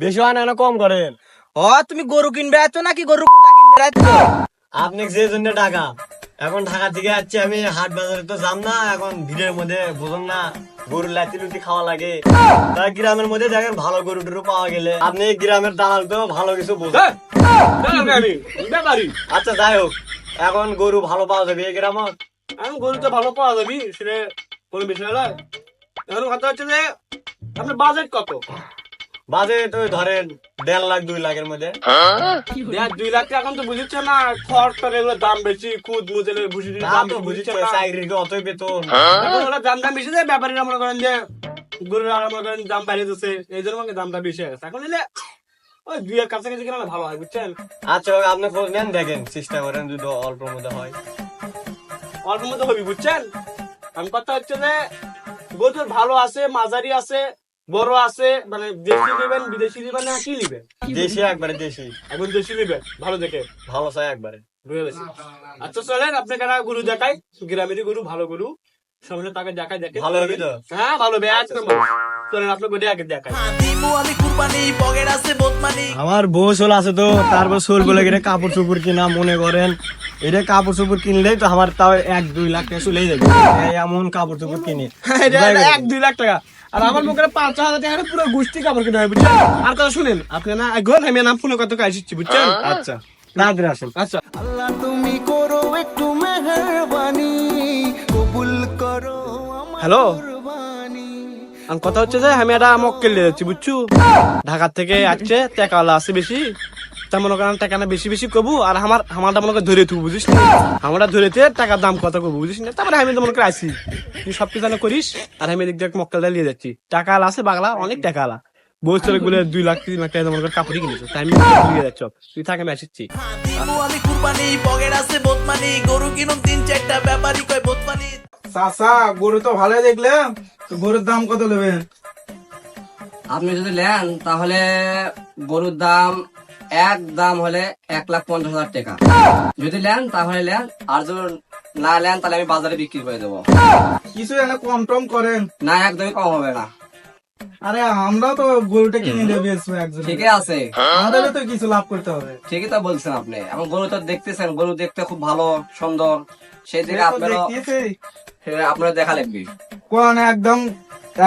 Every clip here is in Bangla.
বেশি হয় না না কম করেন। ও তুমি গরু কিনবে আছো নাকি গরু কোটা কিনবে আছো আপনি যে জন্য টাকা এখন ঢাকা থেকে যাচ্ছি আমি হাট বাজারে তো যাম না এখন ভিড়ের মধ্যে বুঝুন না গরুর লাতি লুটি খাওয়া লাগে। তাই গ্রামের মধ্যে দেখেন ভালো গরু টরু পাওয়া গেলে আপনি গ্রামের দালাল তো ভালো কিছু বুঝেন। আচ্ছা যাই হোক এখন গরু ভালো পাওয়া যাবে এই গ্রামে এখন গরু তো ভালো পাওয়া যাবি সেটা কোনো বিষয় নয় এখন কথা হচ্ছে যে আপনার বাজেট কত? বাজে তো ধরেন দেড় লাখ দুই লাখের মধ্যে। দেড় দুই লাখ এখন তো বুঝছে না খড় টর এগুলোর দাম বেশি খুদ মুজেলের দাম তো বুঝছে না চাকরির অতই বেতন? এখন ওরা দাম দাম বেশি যায় ব্যাপারীরা মনে করেন যে গরুর মনে করেন দাম বাড়িয়ে দিচ্ছে এই জন্য দামটা বেশি হয়ে গেছে। এখন নিলে ওই দুই এর কাছাকাছি কিনা ভালো হয় বুঝছেন? আচ্ছা আপনি খোঁজ নেন দেখেন চেষ্টা করেন যদি অল্পের মধ্যে হয়। অল্প মধ্যে হবি বুঝছেন? আমি কথা হচ্ছে যে গরুর ভালো আছে মাঝারি আছে বড় আছে মানে দেশি নেবেন বিদেশি নেবেন না কি নেবেন? দেশি একবারে দেশি। এখন দেশি নেবেন ভালো দেখে। ভালো চাই একবারে। বুঝে গেছি। আচ্ছা চলেন আপনাকে একটা গরু দেখাই। গ্রামেরই গরু ভালো গরু। সামনে তাকে দেখাই দেখে ভালো হবে তো? হ্যাঁ ভালো হবে চলেন গরু আগে দেখাই। আমার বউ সোল আছে তো তারপর সোল বলে গেলে কাপড় চোপড় কিনা মনে করেন। এটা কাপড় চোপড় কিনলেই তো আমার তাও এক দুই লাখ টাকা চলেই যাবে। এমন কাপড় চোপড় কিনে। এক দুই লাখ টাকা। আর আমার মুখে পাঁচ ছ হাজার টাকা পুরো গোষ্ঠী কাপড় কিনে হয় বুঝছেন? আর কথা শুনেন আপনি না আমি নাম ফোনে কত কাজ বুঝছেন? আচ্ছা আসেন আচ্ছা। আল্লাহ তুমি করো একটু মেহরবানি কবুল করো হ্যালো? কথা হচ্ছে যে আমি একটা মক্কেল নিয়ে যাচ্ছি বুঝছ? ঢাকা থেকে আসছে টাকাওয়ালা আছে বেশি। তা মনে করেন টাকা না বেশি বেশি কবু আর আমার আমারটা মনে করে ধরে তুই বুঝিস না? আমরা ধরেতে টাকার দাম কত কবু বুঝিস না? তারপরে আমি তো মনে করে আসি তুই সব কিছু জানা করিস আর আমি এদিক দিয়ে মক্কেলটা নিয়ে যাচ্ছি। টাকা আলা আছে বাংলা অনেক টাকা আলা। গুলো দুই লাখ তিন লাখ টাকা মনে করে কাপড়ই কিনেছে। তাই আমি নিয়ে যাচ্ছ তুই থাক আমি আসছি আমি কুরবানি পকেট আছে বোতমানি গরু কিনুম তিন চারটা ব্যাপারই কয় বোতমানি চাচা গরু তো ভালো দেখলাম। তো গরুর দাম কত নেবেন? আপনি যদি নেন তাহলে গরুর দাম এক দাম হলে এক লাখ পঞ্চাশ হাজার টাকা। যদি নেন তাহলে নেন। আর যদি না নেন তাহলে আমি বাজারে বিক্রি করে দেবো। কিছু এনে কম টম করেন। না একদমই কম হবে না। আরে আমরাও তো গরুটা কিনে নেবে একজন। ঠিকই আছে। আমাদেরও তো কিছু লাভ করতে হবে। ঠিকই তো বলছেন আপনি। এখন গরু তো দেখতেছেন গরু দেখতে খুব ভালো সুন্দর। সেই দিকে দেখো আপনারও দেখতেছি। আপনার দেখা লাগবে। কোন একদম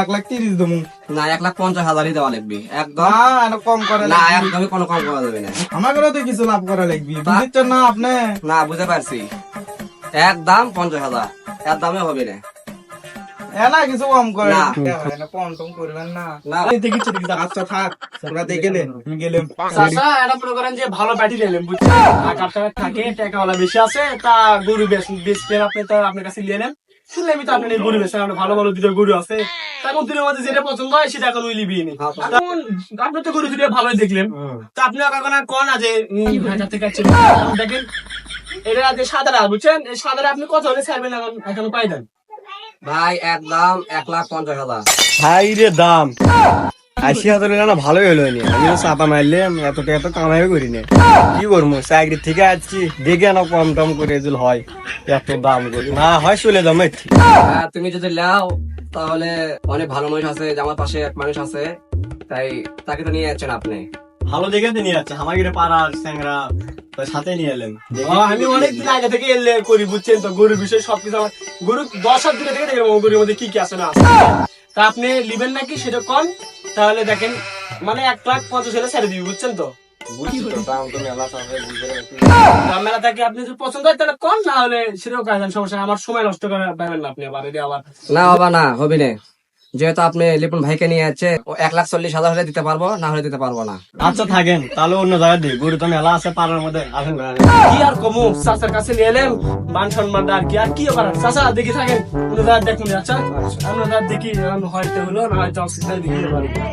এক লাখ তিরিশ দেবো। না এক লাখ পঞ্চাশ হাজারই দেওয়া লাগবে। একদম? কম করে না একদমই কোনো কম করা যাবে না। তো কিছু লাভ করা লাগবে। বুঝছেন না আপনি? না বুঝতে পারছি। এক দাম পঞ্চাশ হাজার। এক দামে হবে না। এ না কিছু কম করে না। এনে কম টম করবেন না। আচ্ছা থাক। আমি গেলাম। এটা মনে করেন যে ভালো ব্যাটি নিলেন বুঝছেন? টাকা টাকা থাকে টাকাওয়ালা বেশি আছে তা গরু বেশ বেচলেন আপনি তো আপনার কাছে নিয়ে নেন। শুনলে তো আপনার গরু বেচেন আপনার ভালো ভালো দুটো গরু আছে। তখন তুলে মধ্যে যেটা পছন্দ হয় সেটা এখন ওই লিবিয়ে নি আপনি তো গরু দুটো ভালোই দেখলেন। তা আপনি এখন আর কন আছে হাজার থেকে দেখেন এটা যে সাদারা বুঝছেন? এই সাদারা আপনি কত হলে ছাড়বেন এখন এখন পাই দেন ভাই একদম এক লাখ পঞ্চাশ হাজার। ভাই রে দাম। আশি হাজার না ভালোই হলো নি আমি চাপা মারলাম এত টাকা তো কামাই করি না কি করব চাকরি থেকে দেখে না কম টম করে হয় এত দাম করি। না হয় চলে যাব। হ্যাঁ, তুমি যদি নাও তাহলে অনেক ভালো মানুষ আছে আমার পাশে এক মানুষ আছে তাই তাকে তো নিয়ে যাচ্ছেন আপনি। ভালো দেখে তো নিয়ে যাচ্ছে আমার গিয়ে পাড়ার স্যাংরা সাথে নিয়ে এলাম ও, আমি অনেক দিন আগে থেকে এলে করি বুঝছেন তো গরুর বিষয়ে সবকিছু আমার গরু দশ হাত দূরে থেকে দেখলাম গরুর মধ্যে কি কি আছে না তা আপনি লিবেন নাকি সেটা কম তাহলে দেখেন মানে এক লাখ পঞ্চাশ হলে ছেড়ে দিবি বুঝছেন তো? বুঝছি তো দাম তো মেলা চাপে বুঝতে পারছি দাম মেলা থেকে আপনি যদি পছন্দ হয় তাহলে কম না হলে সেটাও কাজ সমস্যা আমার সময় নষ্ট করে পাবেন না আপনি আবার এটা আবার। না বাবা না হবে না। যেহেতু আপনি লিপুন ভাইকে নিয়ে ও এক লাখ চল্লিশ হাজার হলে দিতে পারব না হলে দিতে পারব না। আচ্ছা থাকেন তাহলে অন্য জায়গায় দিই। গরু তো মেলা আছে পাড়ার মধ্যে। আসেন আসেন। কি আর কমু? চাচার কাছে নিয়ে এলেন মান আর কি আর কি করার? চাচা দেখি থাকেন দেখুন আচ্ছা? আমরা জায়গায় দেখি হয়তো হলো না হয়তো অসুবিধা দেখি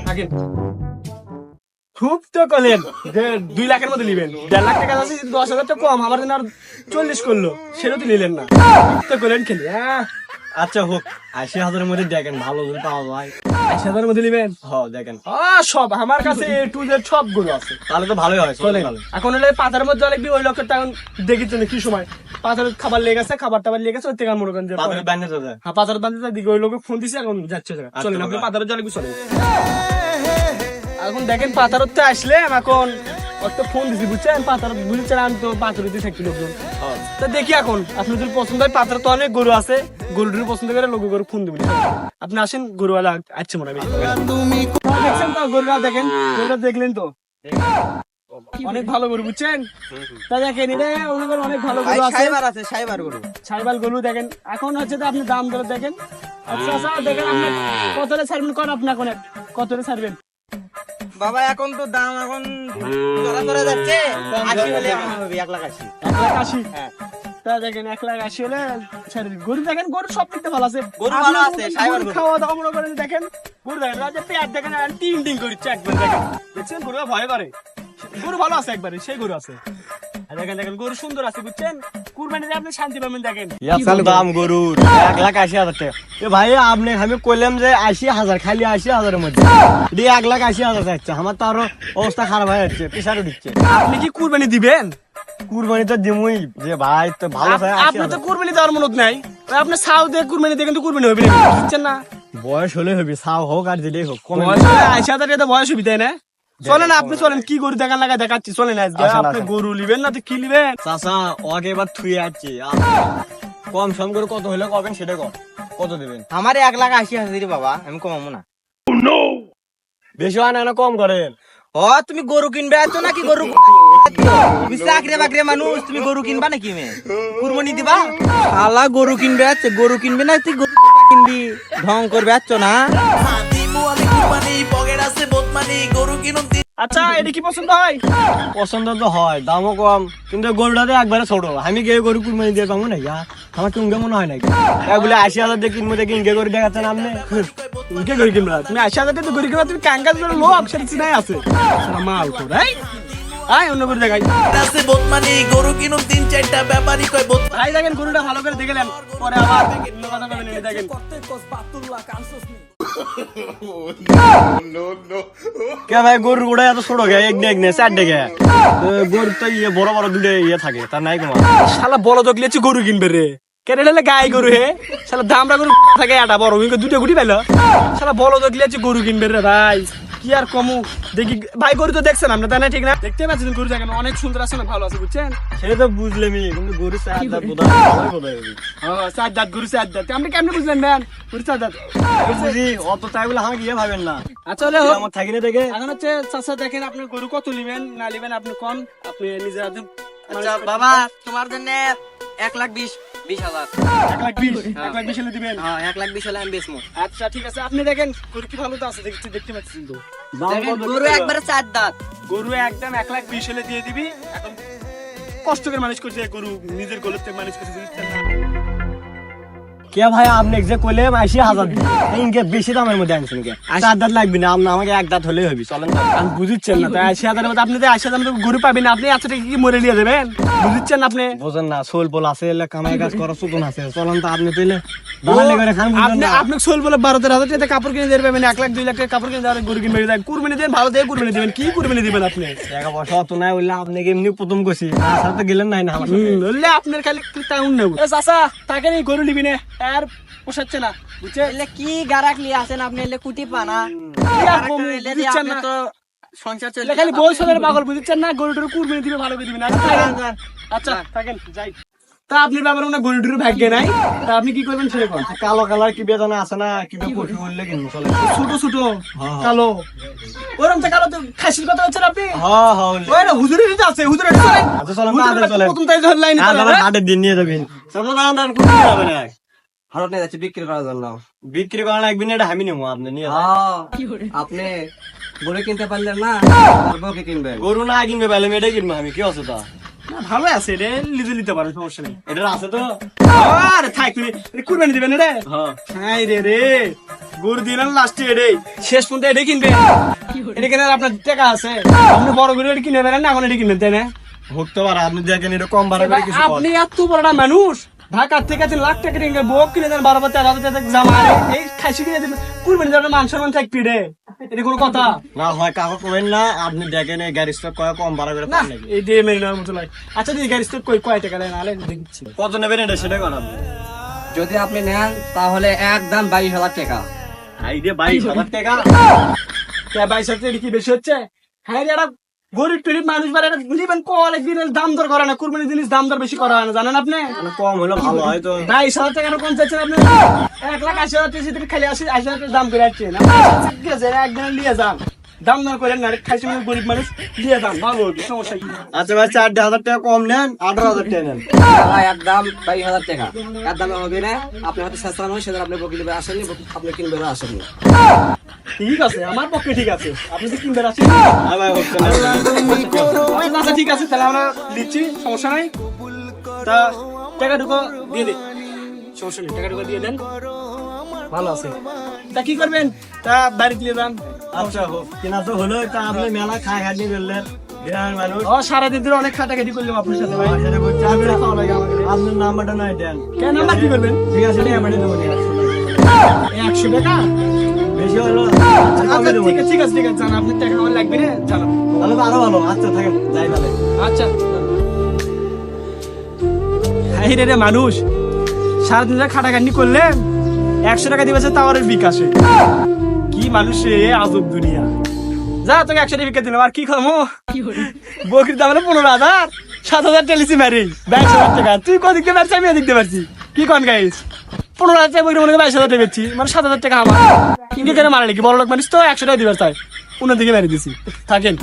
থাকেন। খুব তো করলেন যে দুই লাখের মধ্যে নিবেন। দেড় লাখ টাকা আছে দশ হাজার তো কম আমার জন্য আর চল্লিশ করল সেটা তো নিলেন না। তো করলেন খেলি হ্যাঁ আচ্ছা হোক আশি হাজারের মধ্যে দেখেন ভালো যদি পাওয়া যায়। আশি হাজারের মধ্যে নিবেন? হ দেখেন। সব আমার কাছে এ টু জেড সবগুলো আছে। তাহলে তো ভালোই হয় চলে ভালো। এখন হলে পাতার মধ্যে লাগবে ওই লোকের এখন দেখি তো কি সময়। পাতার খাবার লেগে গেছে খাবার টাবার লেগে গেছে ওই থেকে মনে করেন যে তাদের ব্যান্ডে তো যায়। হ্যাঁ পাতার বান্ধে দিকে ওই লোকে ফোন দিছে এখন যাচ্ছে জায়গা চলেন আপনি পাতার জলে চলেন এখন দেখেন পাতারতে আসলাম এখন একটা ফোন দিছি বুঝছেন? পাতার বুঝছেন আমি তো পাথরিতে থাকি লোকজন। তা দেখি এখন আপনি যদি পছন্দ হয় পাতার তো অনেক গরু আছে গরুটির পছন্দ করে লোক গরু ফোন দিবেন আপনি আসেন গরুওয়ালা আচ্ছা মনে হয় দেখছেন তো গরুরা দেখেন গরুরা দেখলেন তো। অনেক ভালো গরু বুঝছেন? তা দেখেন এটা অনেক ভালো গরু আছে। আছে সাইবার গরু। ছাইবাল গরু দেখেন। এখন হচ্ছে তো আপনি দাম ধরে দেখেন। আচ্ছা আচ্ছা দেখেন আপনি কতটা ছাড়বেন কোন আপনি এখন। কতটা ছাড়বেন? বাবা এখন তো দাম এখন ধরা ধরা যাচ্ছে। আশি হলে হবে এক লাখ আশি। এক লাখ আশি? তা দেখেন এক লাখ আশি হলে ছেড়ে দিন। গরু দেখেন গরু সব দিকতে ভালো আছে। গরু ভালো আছে, সাইবার গরু। খাওয়া দাওয়া মনে করেন দেখেন গরু দেখেন রাজা পেট দেখেন আর টিং টিং করছে একবার দেখেন। দেখছেন গরু ভয় করে গরু ভালো আছে একবারে সেই গরু আছে। দেখেন দেখেন গরু সুন্দর আছে বুঝছেন? কুরবানিতে আপনি শান্তি পাবেন দেখেন। এত দাম গরুর এক লাখ আশি হাজার টাকা। এ ভাই আপনি আমি কইলাম যে আশি হাজার খালি আশি হাজারের মধ্যে। এটি এক লাখ আশি হাজার চাইছে আমার তো আরও অবস্থা খারাপ হয়ে যাচ্ছে প্রেশারও দিচ্ছে। আপনি কি কুরবানি দিবেন? কুরবানি তো দিমুই। যে ভাই তো ভালো আপনি তো। কুরবানি দেওয়ার মনত নাই। ওই আপনার সাউ দিয়ে কুরবানি দিয়ে কিন্তু কুরবানি হবে না বুঝছেন না? বয়স হলে হবে সাও হোক আর যেটাই হোক কমে বয়স হলে হাজার টাকা বয়স হবে তাই না? চলেন আপনি চলেন কি গরু দেখান লাগা দেখাচ্ছি চলেন আজকে। আপনি গরু নিবেন না তো কি নিবেন? চাচা ওকে এবার থুয়ে কম সম করে কত হলে কবেন সেটা কর কত দেবেন? আমার এক লাখ আশি হাজার বাবা আমি কমাবো না। বেশি হয় না কম করেন। ও তুমি গরু কিনবে আছো নাকি গরু? তুমি চাকরি বাকরি মানুষ তুমি গরু কিনবা নাকি মে কুরবানি দিবা? শালা গরু কিনবে আছে গরু কিনবে না তুই গরু কিনবি। ঢং করবে আছো না? আছে বোতমানি গরু কিনুন আচ্ছা এটা কি পছন্দ হয়? পছন্দ তো হয় দামও কম। কিন্তু গরুটাতে একবারে ছোট। আমি গিয়ে গরু কুরবানি দিয়ে পাবো না ইয়া। আমার তো মনে হয় নাকি? এক বলে আশি হাজার দিয়ে কিনবো দেখি ইঙ্গে করে দেখাচ্ছেন আপনি কে গরু কিনবা? তুমি আইসা হাজার টাকা গরু কিনবা তুমি কাঙ্গাল লোক সেটা চিনাই আছে। মাল তো রাই আয় অন্য করে দেখাই। আছে বোতমানি গরু কিনুন তিন চারটা ব্যাপারী কয় বোত ভাই দেখেন গরুটা ভালো করে দেখলেন পরে আবার অন্য কথা বলবেন এই দেখেন কে ভাই গরু গোড়া এত ছোট গে এক এক নে চার ডেকে গরু তো ইয়ে বড় বড় দুটো ইয়ে থাকে তার নাই কোনো শালা বড় দেখলেছি গরু কিনবে রে। কেন গাই গরু হে? শালা দামরা গরু থাকে এটা বড় কিন্তু দুটো গুটি পাইলো। শালা বড় দেখলেছি গরু কিনবে রে ভাই। কি আর কমু? দেখি ভাই গরু তো দেখছেন আমরা তাই না ঠিক না? দেখতে পাচ্ছেন গরু দেখেন অনেক সুন্দর আছে না ভালো আছে বুঝছেন? সেটা তো বুঝলামই কিন্তু গরু? চার দাঁত বোধহয়। চার গরু চার দাঁত। আপনি কেমনে বুঝলেন ম্যান? গরু চার দাঁত। বুঝি অত তাই বলে আমাকে ইয়ে ভাবেন না। আচ্ছা হলে আমার থাকি না দেখে। এখন হচ্ছে চাচা দেখেন আপনি গরু কত নিবেন না নিবেন আপনি কোন? আপনি নিজের আচ্ছা বাবা তোমার জন্য এক লাখ বিশ। বিশ হাজার। এক লাখ বিশ এক লাখ বিশ হলে দিবেন। হ্যাঁ এক লাখ বিশ হলে আমি বেচবো। আচ্ছা ঠিক আছে। আপনি দেখেন গরু কি ভালো তো আছে দেখতে কত গরু একবারে চার দাঁত। গরু একদম এক লাখ বিশ হলে দিয়ে দিবি। এখন কষ্ট করে মানুষ করছে গরু নিজের গলুতে মানুষ করছে? কে ভাই আপনি যে কইলেন আশি হাজার ইনকে বেশি দামের মধ্যে আনছেন কে চার দাঁত লাগবে না আপনি আমাকে এক দাঁত হলেই হবে চলেন। আমি বুঝছেন না তাই আশি হাজারের মধ্যে আপনি তো আশি হাজার মধ্যে গরু পাবেন না, আপনি টাকা কি মরে নিয়ে বুঝছেন আপনি? বোঝেন না সোল পোল আছে এলে কামাই কাজ সুতন আছে চলেন তো আপনি পেলে দালালি করে খান বুঝলেন আপনি সোল বলে বারো তেরো হাজার টাকা কাপড় কিনে দেবেন এক লাখ দুই লাখ টাকা কাপড় কিনে দেবেন গরু কিনবে দেবেন কুরবানি দেবেন ভালো দিয়ে কুরবানি দেবেন কি কুরবানি দিবেন আপনি? টাকা পয়সা অত নাই বললে আপনাকে এমনি প্রথম কষি সাথে গেলেন নাই না আমার বললে আপনার খালি টাউন নেব। তাকে গরু নিবি না। আর পোষাচ্ছে না বুঝছেন এলে কি গারাক লিয়ে আপনি? এলে কুটি পানা। না। সংসার এলে খালি পাগল বুঝছেন না? কুরবানি দিবে ভালো করে আচ্ছা থাকেন। আচ্ছা থাকেন যাই। তা আপনি ব্যাপারে মনে হয় ভাগ্য নাই। তা আপনি কি করবেন সেটা কোন কালো কালার কি বেদনা আছে না? কি কফি বললে কিনবো চলে। ছোট ছোট হ্যাঁ। কালো। ওরম তো কালো তো খাসির কথা হচ্ছে আপনি? হ্যাঁ হ্যাঁ ওই না হুজুরের আছে হুজুরের চলেন আচ্ছা চলেন তাড়াতাড়ি চলেন প্রথম তাই ধর লাইন আমার দিন নিয়ে যাবেন। চলো কোথায় নিয়ে যাবেন এক? নিয়ে যাচ্ছে বিক্রি করার জন্য। বিক্রি করার লাগবে না এটা আমি নেব আপনি নিয়ে আপনি গরু কিনতে পারলেন না বউকে কিনবেন গরু না কিনবে মেয়েটাই কিনবো আমি কি আছে তা ভালো আছে রে লিজে নিতে সমস্যা নেই। এটা আছে তো? আরে থাক তুমি কুরবানি দিবেন রে? হ্যাঁ। রে রে। গরু দিলেন লাস্টে এটাই। শেষ পর্যন্ত এটাই কিনবে। এটা কেনার আপনার টাকা আছে। আপনি বড় গরু এটা কিনে পারেন না এখন এটা কিনবেন তাই না? ভুগতে পারে আপনি দেখেন এটা কম ভাড়া করে কিছু আপনি এত বড় একটা মানুষ ঢাকার থেকে আছে লাখ টাকা রিঙ্গে বক কিনে দেন বারো তেরো হাজার টাকা জামা। এই খাসি কিনে দেবেন কুরবানি যাবেন মান সম্মান থাকবি রে। এটা কোনো কথা? না হয় কাকু করবেন না আপনি দেখেন এই গাড়ি স্টক কয় কম ভাড়া করে না এই দিয়ে মেরে নেওয়ার মতো লাগে। আচ্ছা দিদি গাড়ি কই কয় টাকা দেয় নাহলে দেখছি। কত নেবেন এটা সেটা যদি আপনি নেন তাহলে একদম বাইশ হাজার টাকা। আই দিয়ে বাইশ হাজার টাকা। বাইশ হাজার টাকা কি বেশি হচ্ছে? হ্যাঁ রে, একটা গরিব টরিব মানুষ বারে বুঝিবেন কলে দিনের দাম দর করে না কুরবানি জিনিস দাম দর বেশি করা হয় না জানেন আপনি? মানে কম হলো ভালো হয় তো। বাইশ হাজার টাকা কম চাচ্ছেন আপনি এক লাখ আশি হাজার টাকা খালি আশি আশি হাজার টাকা দাম করে আছে একদিন নিয়ে যান। দাম দর করেন না খাইছে মানে গরিব মানুষ নিয়ে যান ভালো হবে সমস্যা কি? আচ্ছা ভাই চার হাজার টাকা কম নেন আঠারো হাজার টাকা নেন। একদম বাইশ হাজার টাকা। একদম হবে না আপনি হয়তো চেষ্টা নয় সেদিন আপনি বকিল আসেননি আপনি কিনবে না আসেননি। ঠিক আছে আমার পক্ষে ঠিক আছে। আপনি তো কিনবেন আছেন হ্যাঁ না আচ্ছা ঠিক আছে তাহলে আমরা দিচ্ছি সমস্যা নাই। তা টাকা ঢুকো দিয়ে দে। সমস্যা নেই টাকা ঢুকো দিয়ে দেন। ভালো আছে। তা কি করবেন? তা বাড়ি দিয়ে যান। আচ্ছা হোক। কেনা তো হলো তা আপনি মেলা খাটি সারাদিন ধরে অনেক খাটাখাটি করলাম আপনার সাথে ভাই। আপনার নাম্বারটা নয় দেন। কেন নাম্বার কি করবেন ঠিক আছে দেবো একশো টাকা? বেশি হলো আচ্ছা আচ্ছা ঠিক আছে ঠিক আছে ঠিক আছে জান আপনার টাকা আমার লাগবে না জানাব তাহলে তো আরও ভালো আচ্ছা থাকেন যাই তাহলে। আচ্ছা। রে রে মানুষ সারাদিন ধরে খাটাখাটনি করলে একশো টাকা দিবেছে তাওয়ারের বিকাশে। তুই আমি দিয়ে পারছি কি কন গাইস? পনেরো হাজার টাকা বাইশ হাজার টাকা মানে সাত হাজার টাকা আমার। তো একশো টাকা দিবার চাই উনার দিকে মেরে থাকেন।